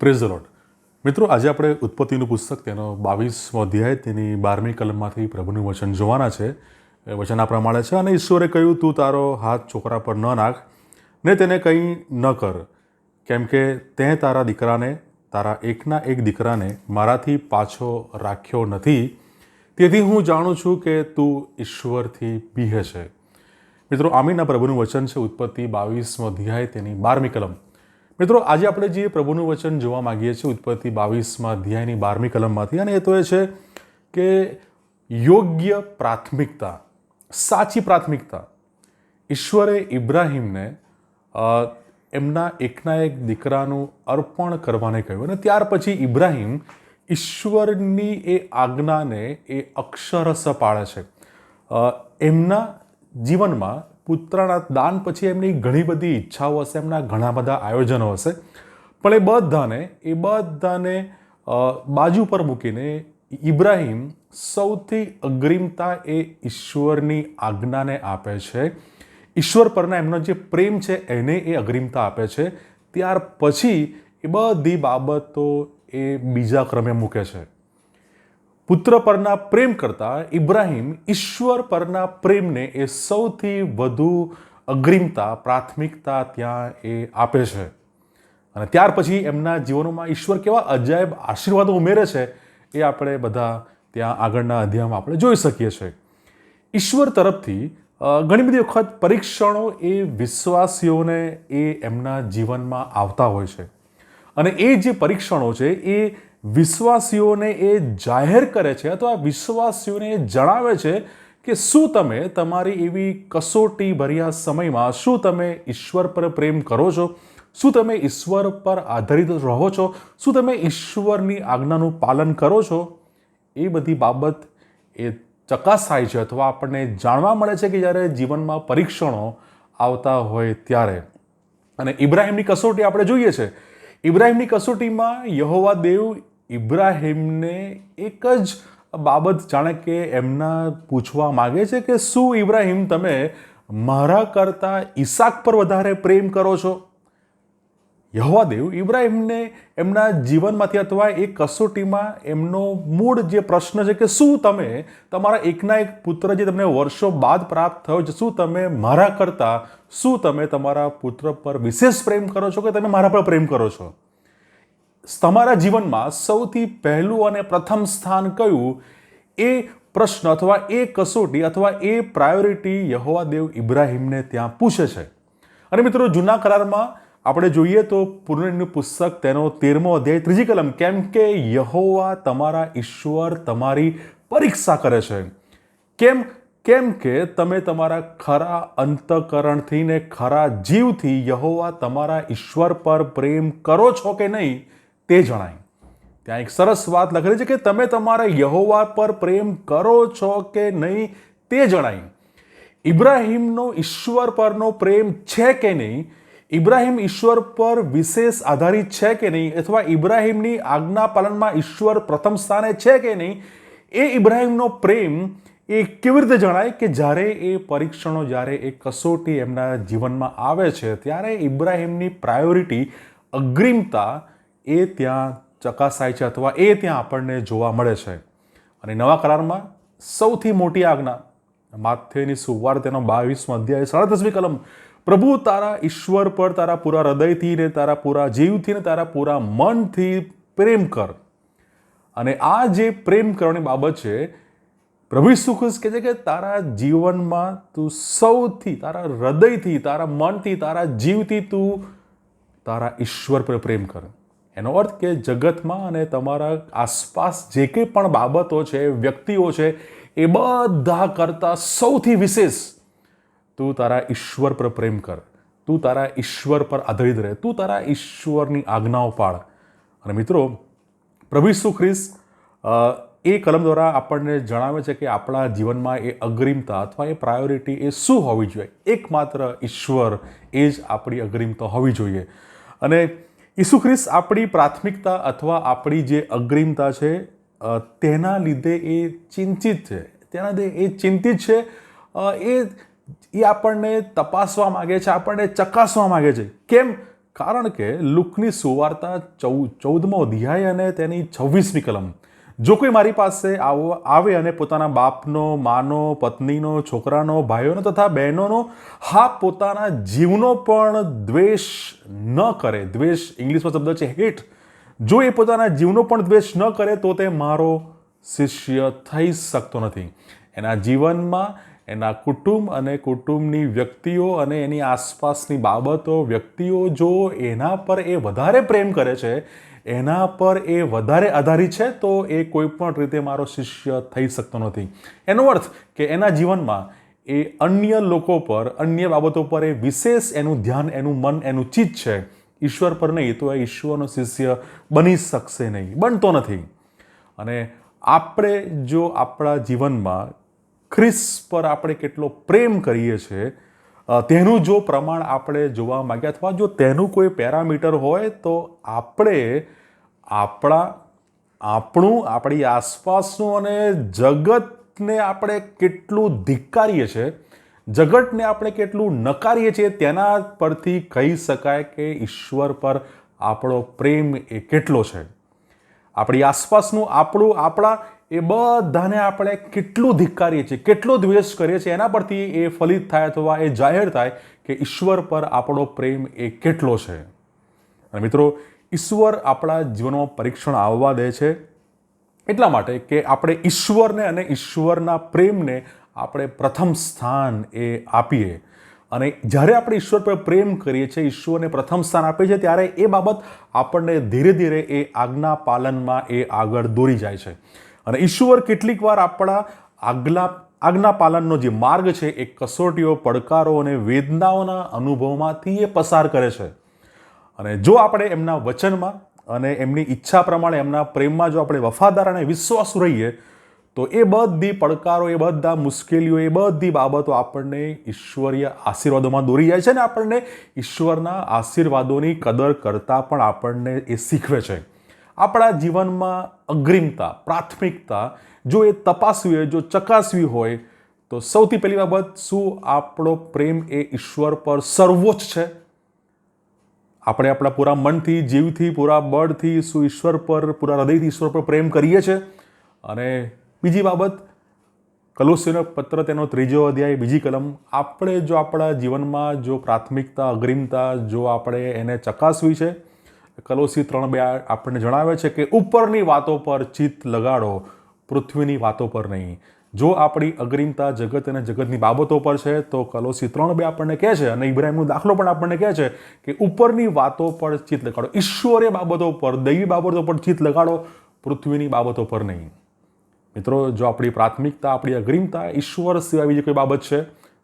Praise લોટ મિત્રો, આજે આપણે ઉત્પત્તિનું પુસ્તક, તેનો બાવીસમો અધ્યાય, તેની બારમી કલમમાંથી પ્રભુનું વચન જોવાના છે. વચન આ પ્રમાણે છે અને ઈશ્વરે કહ્યું, તું તારો હાથ છોકરા પર ન નાખ, ને તેને કંઈ ન કર. કેમ કે તે તારા દીકરાને, તારા એકના એક દીકરાને મારાથી પાછો રાખ્યો નથી. તેથી હું જાણું છું કે તું ઈશ્વરથી બીહે છે. મિત્રો આમીના પ્રભુનું વચન છે ઉત્પત્તિ બાવીસમો અધ્યાય, તેની બારમી કલમ. મિત્રો, આજે આપણે જે પ્રભુનું વચન જોવા માગીએ છીએ, ઉત્પત્તિ બાવીસમાં અધ્યાયની બારમી કલમમાંથી, અને એ તો એ છે કે યોગ્ય પ્રાથમિકતા, સાચી પ્રાથમિકતા. ઈશ્વરે ઇબ્રાહીમને એમના એકના એક દીકરાનું અર્પણ કરવાને કહ્યું, અને ત્યાર પછી ઇબ્રાહીમ ઈશ્વરની એ આજ્ઞાને એ અક્ષરશ પાળે છે. એમના જીવનમાં પુત્રના દાન પછી એમની ઘણી બધી ઈચ્છાઓ હશે, એમના ઘણા બધા આયોજનો હશે. પણ એ બધાને એ બધાને બાજુ પર મૂકીને ઇબ્રાહિમ સૌથી અગ્રિમતા એ ઈશ્વરની આજ્ઞાને આપે છે. ઈશ્વર પરના એમનો જે પ્રેમ છે એને એ અગ્રિમતા આપે છે. ત્યાર પછી એ બધી બાબતો એ બીજા ક્રમે મૂકે છે. પુત્ર પરના પ્રેમ કરતાં ઇબ્રાહિમ ઈશ્વર પરના પ્રેમને એ સૌથી વધુ અગ્રિમતા, પ્રાથમિકતા ત્યાં એ આપે છે. અને ત્યાર પછી એમના જીવનોમાં ઈશ્વર કેવા અજાયબ આશીર્વાદો ઉમેરે છે એ આપણે બધા ત્યાં આગળના અધ્યાયમાં આપણે જોઈ શકીએ છીએ. ઈશ્વર તરફથી ઘણી બધી વખત પરીક્ષણો એ વિશ્વાસીઓને એ એમના જીવનમાં આવતા હોય છે. અને એ જે પરીક્ષણો છે એ વિશ્વાસીઓને એ જાહેર કરે છે અથવા વિશ્વાસીઓને એ જણાવે છે કે શું તમે તમારી એવી કસોટી ભર્યા સમયમાં શું તમે ઈશ્વર પર પ્રેમ કરો છો? શું તમે ઈશ્વર પર આધારિત રહો છો? શું તમે ઈશ્વરની આજ્ઞાનું પાલન કરો છો? એ બધી બાબત એ ચકાસાય છે અથવા આપણને જાણવા મળે છે કે જ્યારે જીવનમાં પરીક્ષણો આવતા હોય ત્યારે. અને ઇબ્રાહિમની કસોટી આપણે જોઈએ છે. ઇબ્રાહિમની કસોટીમાં યહોવા દેવ ઇબ્રાહિમને એક જ બાબત જાણે કે એમના પૂછવા માગે છે કે શું ઇબ્રાહિમ તમે મારા કરતાં ઈસાક પર વધારે પ્રેમ કરો છો? યહવાદેવ ઇબ્રાહિમને એમના જીવનમાંથી અથવા એ કસોટીમાં એમનો મૂળ જે પ્રશ્ન છે કે શું તમે તમારા એકના એક પુત્ર જે તમને વર્ષો બાદ પ્રાપ્ત થયો છે, શું તમે મારા કરતાં, શું તમે તમારા પુત્ર પર વિશેષ પ્રેમ કરો છો કે તમે મારા પર પ્રેમ કરો છો? તમારા જીવનમાં સૌથી પહેલું અને પ્રથમ સ્થાન કયું? એ પ્રશ્ન અથવા એ કસોટી અથવા એ પ્રાયોરિટી યહોવા દેવ ઇબ્રાહિમને ત્યાં પૂછે છે. અને મિત્રો, જૂના કરારમાં આપણે જોઈએ તો પુનર્નું પુસ્તક તેનો તેરમો અધ્યાય ત્રીજી કલમ, કેમ કે યહોવા તમારા ઈશ્વર તમારી પરીક્ષા કરે છે. કેમ કેમ કે તમે તમારા ખરા અંતકરણથી ને ખરા જીવથી યહોવા તમારા ઈશ્વર પર પ્રેમ કરો છો કે નહીં? તે જણાય. ત્યાં એક સરસ વાત લખેલી છે કે તમે તમારા યહોવા પર પ્રેમ કરો છો કે નહીં તે જણાય. ઇબ્રાહિમનો ઈશ્વર પરનો પ્રેમ છે કે નહીં? ઇબ્રાહિમ ઈશ્વર પર વિશેષ આધારિત છે કે નહીં? અથવા ઇબ્રાહિમની આજ્ઞા પાલનમાં ઈશ્વર પ્રથમ સ્થાને છે કે નહીં? એ ઇબ્રાહિમનો પ્રેમ એ કેવી રીતે જણાય કે જ્યારે એ પરીક્ષણો, જ્યારે એ કસોટી એમના જીવનમાં આવે છે, ત્યારે ઇબ્રાહિમની પ્રાયોરિટી અગ્રિમતા એ ત્યાં ચકાસાય છે અથવા એ ત્યાં આપણને જોવા મળે છે. અને નવા કરારમાં સૌથી મોટી આજ્ઞા, માથેની સુવાર તેનો બાવીસમો અધ્યાય, સાડત્રીસમી કલમ, પ્રભુ, તારા ઈશ્વર પર, તારા પૂરા હૃદયથી ને તારા પૂરા જીવથી ને તારા પૂરા મનથી પ્રેમ કર. અને આ જે પ્રેમ કરવાની બાબત છે, પ્રભુ ઈસુ કહે છે કે તારા જીવનમાં તું સૌથી, તારા હૃદયથી, તારા મનથી, તારા જીવથી તું તારા ઈશ્વર પર પ્રેમ કર. એનો અર્થ કે જગતમાં અને તમારા આસપાસ જે કંઈ પણ બાબતો છે, વ્યક્તિઓ છે, એ બધા કરતાં સૌથી વિશેષ, તું તારા ઈશ્વર પર પ્રેમ કર, તું તારા ઈશ્વર પર આધારિત રહે, તું તારા ઈશ્વરની આજ્ઞાઓ પાળ. અને મિત્રો, પ્રભુ ઈસુ એ કલમ દ્વારા આપણને જણાવે છે કે આપણા જીવનમાં એ અગ્રિમતા અથવા એ પ્રાયોરિટી એ શું હોવી જોઈએ? એકમાત્ર ઈશ્વર એ જ આપણી અગ્રિમતા હોવી જોઈએ. અને ઈસુ ખ્રિસ્ત આપણી પ્રાથમિકતા અથવા આપણી જે અગ્રિમતા છે તેના લીધે એ ચિંતિત છે. તેના લીધે એ ચિંતિત છે એ એ આપણને તપાસવા માગે છે, આપણને ચકાસવા માગે છે. કેમ? કારણ કે લુકની સુવાર્તા ચૌદ ચૌદમો અધ્યાય અને તેની છવ્વીસમી કલમ. જો કોઈ મારી પાસે આવો, આવે અને પોતાના બાપનો, માનો, પત્નીનો, છોકરાનો, ભાઈઓનો તથા બહેનોનો, હા, પોતાના જીવનો પણ દ્વેષ ન કરે. દ્વેષ ઇંગ્લિશમાં શબ્દ છે હેટ. જો એ પોતાના જીવનો પણ દ્વેષ ન કરે, તો તે મારો શિષ્ય થઈ શકતો નથી. એના જીવનમાં એના કુટુંબ અને કુટુંબની વ્યક્તિઓ અને એની આસપાસની બાબતો વ્યક્તિઓ જો એના પર એ વધારે પ્રેમ કરે છે એના પર એ વધારે આધારિત છે, તો એ કોઈ પણ રીતે મારો શિષ્ય થઈ શકતો નથી. એનો અર્થ કે એના જીવનમાં એ અન્ય લોકો પર, અન્ય બાબતો પર એ વિશેષ એનું ધ્યાન, એનું મન, એનું ચિત્ત છે. ઈશ્વર પર નહીં, તો એ ઈશ્વરનો શિષ્ય બની શકશે નહીં, બનતો નથી. અને આપણે જો આપણા જીવનમાં ખ્રિસ પર આપણે કેટલો પ્રેમ કરીએ છીએ તેનું જો પ્રમાણ આપણે જોવા માંગ્યા અથવા જો તેનું કોઈ પેરામીટર હોય તો આપણે આપણા, આપણું, આપણી આસપાસનું અને જગતને આપણે કેટલું ધિક્કારીએ છીએ, જગતને આપણે કેટલું નકારીએ છીએ તેના પરથી કહી શકાય કે ઈશ્વર પર આપણો પ્રેમ એ કેટલો છે. આપણી આસપાસનું આપણું, આપણા, એ બધાને આપણે કેટલું ધિક્કારીએ છીએ, કેટલો દ્વેષ કરીએ છીએ, એના પરથી એ ફલિત થાય અથવા એ જાહેર થાય કે ઈશ્વર પર આપણો પ્રેમ એ કેટલો છે. અને મિત્રો, ઈશ્વર આપણા જીવનમાં પરીક્ષણ આવવા દે છે. એટલા માટે કે આપણે ઈશ્વરને અને ઈશ્વરના પ્રેમને આપણે પ્રથમ સ્થાન એ આપીએ. અને જ્યારે આપણે ઈશ્વર પર પ્રેમ કરીએ છીએ, ઈશ્વરને પ્રથમ સ્થાન આપીએ છીએ ત્યારે એ બાબત આપણને ધીરે ધીરે એ આજ્ઞા પાલનમાં એ આગળ દોરી જાય છે. અને ઈશ્વર કેટલીક વાર આપણા આગલા, આજ્ઞા પાલનનો જે માર્ગ છે, એ કસોટીઓ, પડકારો અને વેદનાઓના અનુભવમાંથી એ પસાર કરે છે. અને જો આપણે એમના વચનમાં અને એમની ઈચ્છા પ્રમાણે એમના પ્રેમમાં જો આપણે વફાદાર અને વિશ્વાસુ રહીએ તો એ બધી પડકારો, એ બધા મુશ્કેલીઓ, એ બધી બાબતો આપણને ઈશ્વરીય આશીર્વાદોમાં દોરી જાય છે ને આપણને ઈશ્વરના આશીર્વાદોની કદર કરતાં પણ આપણને એ શીખવે છે. આપણા જીવનમાં અગ્રિમતા, પ્રાથમિકતા જો એ તપાસવી હોય, જો ચકાસવી હોય, તો સૌથી પહેલી બાબત શું? આપણો પ્રેમ એ ઈશ્વર પર સર્વોચ્ચ છે. આપણે આપણા પૂરા મનથી, જીવથી, પૂરા બળથી શું ઈશ્વર પર, પૂરા હૃદયથી ઈશ્વર પર પ્રેમ કરીએ છીએ? અને બીજી બાબત, કલોસીનો પત્ર તેનો ત્રીજો અધ્યાય, બીજી કલમ, આપણે જો આપણા જીવનમાં જો પ્રાથમિકતા, અગ્રિમતા, જો આપણે એને ચકાસવી છે, કલોસી ત્રણ બે આપણને જણાવે છે કે ઉપરની વાતો પર ચિત્ત લગાડો, પૃથ્વીની વાતો પર નહીં. જો આપણી અગ્રિમતા જગત અને જગતની બાબતો પર છે, તો કલોસી ત્રણ બે આપણને કહે છે અને ઇબ્રાહિમનો દાખલો પણ આપણને કહે છે કે ઉપરની વાતો પર ચિત્ત લગાડો. ઈશ્વરીય બાબતો પર, દૈવી બાબતો પર ચિત્ત લગાડો, પૃથ્વીની બાબતો પર નહીં. મિત્રો, જો આપણી પ્રાથમિકતા, આપણી અગ્રિમતા ઈશ્વર સિવાય બીજી કોઈ બાબત છે,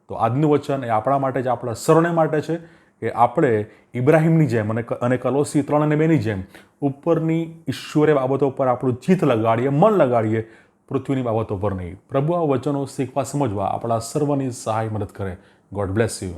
તો આજનું વચન એ આપણા માટે જ, આપણા સર્વને માટે છે કે આપણે ઇબ્રાહિમની જેમ અને અને કલોસી ત્રણ અને બેની જેમ ઉપરની ઈશ્વરે બાબતો પર આપણું ચિત્ત લગાડીએ, મન લગાડીએ, પૃથ્વીની બાબતો પર નહીં. પ્રભુ આ વચનો શીખવા સમજવા આપણા સર્વની સહાય મદદ કરે. God bless you